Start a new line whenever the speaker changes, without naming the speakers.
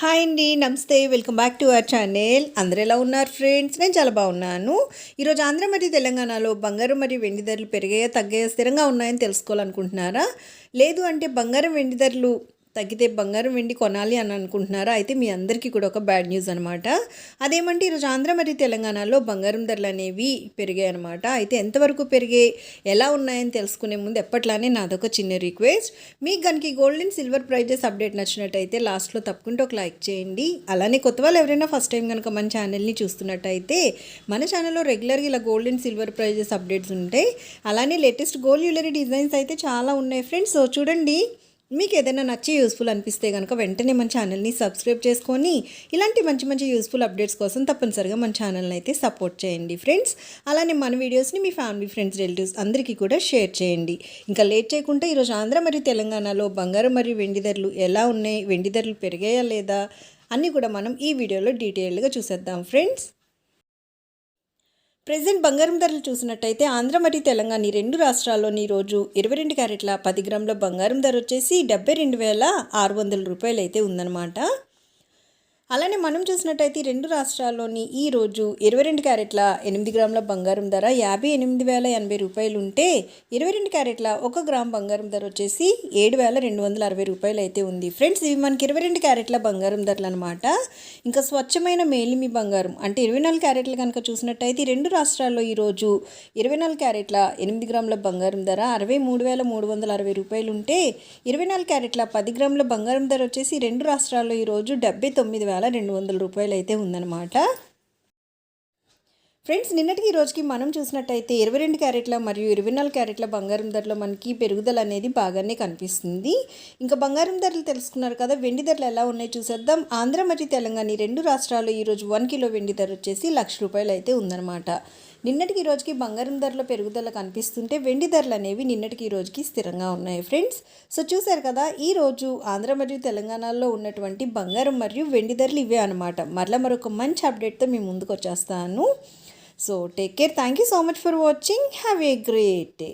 Hi అండి నమస్తే welcome back to our channel. అందరు ఎలా ఉన్నారు ఫ్రెండ్స్? నేను చాలా బాగున్నాను. ఈరోజు ఆంధ్ర మరియు తెలంగాణలో బంగారం మరియు వెండి ధరలు పెరిగాయా తగ్గాయా స్థిరంగా ఉన్నాయని తెలుసుకోవాలనుకుంటున్నారా? లేదు అంటే బంగారం వెండి ధరలు తగ్గితే బంగారం వెండి కొనాలి అని అనుకుంటున్నారా? అయితే మీ అందరికీ కూడా ఒక బ్యాడ్ న్యూస్ అనమాట అదేమంటే ఈరోజు ఆంధ్ర మరియు తెలంగాణలో బంగారం ధరలు అనేవి పెరిగాయి అనమాట అయితే ఎంతవరకు పెరిగాయి? ఎలా ఉన్నాయని తెలుసుకునే ముందు ఎప్పట్లానే నాదొక చిన్న రిక్వెస్ట్. మీకు కనుక gold and silver prices update నచ్చినట్టయితే లాస్ట్లో తప్పకుండా ఒక లైక్ చేయండి. అలానే కొత్త వాళ్ళు ఎవరైనా ఫస్ట్ టైం కనుక మన ఛానల్ని చూస్తున్నట్టయితే మన ఛానల్లో రెగ్యులర్గా ఇలా gold and silver prices updates ఉంటాయి. అలానే లేటెస్ట్ గోల్డ్ జ్యువెలరీ డిజైన్స్ అయితే చాలా ఉన్నాయి ఫ్రెండ్స్. సో చూడండి. మీకు ఏదైనా నచ్చి యూస్ఫుల్ అనిపిస్తే కనుక వెంటనే మన ఛానల్ని సబ్స్క్రైబ్ చేసుకొని ఇలాంటి మంచి మంచి యూస్ఫుల్ అప్డేట్స్ కోసం తప్పనిసరిగా మన ఛానల్ని అయితే సపోర్ట్ చేయండి ఫ్రెండ్స్ అలానే మన వీడియోస్ని మీ ఫ్యామిలీ ఫ్రెండ్స్ రిలేటివ్స్ అందరికీ కూడా షేర్ చేయండి. ఇంకా లేట్ చేయకుండా ఈరోజు ఆంధ్ర మరియు తెలంగాణలో బంగారం మరియు వెండి ధరలు ఎలా ఉన్నాయి వెండి ధరలు పెరిగాయా లేదా అన్నీ కూడా మనం ఈ వీడియోలో డీటెయిల్డ్గా చూసేద్దాం ఫ్రెండ్స్ ప్రజెంట్ బంగారం ధరలు చూసినట్టయితే ఆంధ్ర మరియు తెలంగాణ ఈ రెండు రాష్ట్రాల్లోని రోజు ఇరవై రెండు క్యారెట్ల పది గ్రాముల బంగారం ధర వచ్చేసి డెబ్బై రెండు వేల ఆరు వందల రూపాయలు అయితే ఉందన్నమాట. అలానే మనం చూసినట్టయితే రెండు రాష్ట్రాల్లోని ఈ రోజు ఇరవై రెండు క్యారెట్ల ఎనిమిది గ్రాముల బంగారం ధర యాభై ఎనిమిది వేల ఎనభై రూపాయలు ఉంటే ఇరవై రెండు క్యారెట్ల ఒక గ్రామ్ బంగారం ధర వచ్చేసి ఏడు వేల రెండు వందల అరవై రూపాయలు అయితే ఉంది. ఫ్రెండ్స్ ఇవి మనకి ఇరవై రెండు క్యారెట్ల బంగారం ధరలు అనమాట ఇంకా స్వచ్ఛమైన మేలిమి బంగారం అంటే ఇరవై నాలుగు క్యారెట్లు కనుక చూసినట్టయితే రెండు రాష్ట్రాల్లో ఈరోజు ఇరవై నాలుగు క్యారెట్ల ఎనిమిది గ్రాముల బంగారం ధర అరవై మూడు వేల మూడు వందల అరవై రూపాయలు ఉంటే ఇరవై నాలుగు క్యారెట్ల పది గ్రాముల బంగారం ధర వచ్చేసి రెండు రాష్ట్రాల్లో ఈరోజు డెబ్బై తొమ్మిది వేల రెండు వందల రూపాయలు అయితే ఉందన్నమాట. ఫ్రెండ్స్ నిన్నటికి ఈ రోజుకి మనం చూసినట్టయితే ఇరవై రెండు క్యారెట్ల మరియు ఇరవై నాలుగు క్యారెట్ల బంగారం ధరలో మనకి పెరుగుదల అనేది బాగానే కనిపిస్తుంది. ఇంకా బంగారం ధరలు తెలుసుకున్నారు కదా వెండి ధరలు ఎలా ఉన్నాయి చూసేద్దాం. ఆంధ్ర మరియు తెలంగాణ ఈ రెండు రాష్ట్రాలు ఈరోజు వన్ కిలో వెండి ధర వచ్చేసి లక్ష రూపాయలు అయితే ఉందన్నమాట. నిన్నటికి ఈ రోజుకి బంగారం ధరల పెరుగుదల కనిపిస్తుంటే వెండి ధరలు అనేవి నిన్నటికి ఈ రోజుకి స్థిరంగా ఉన్నాయి ఫ్రెండ్స్. సో చూసారు కదా ఈ రోజు ఆంధ్ర మరియు తెలంగాణలో ఉన్నటువంటి బంగారం మరియు వెండి ధరలు ఇవే అనమాట మరలా మరొక మంచి అప్డేట్తో మేము ముందుకు వచ్చేస్తాను. So take care. Thank you so much for watching. Have a great day.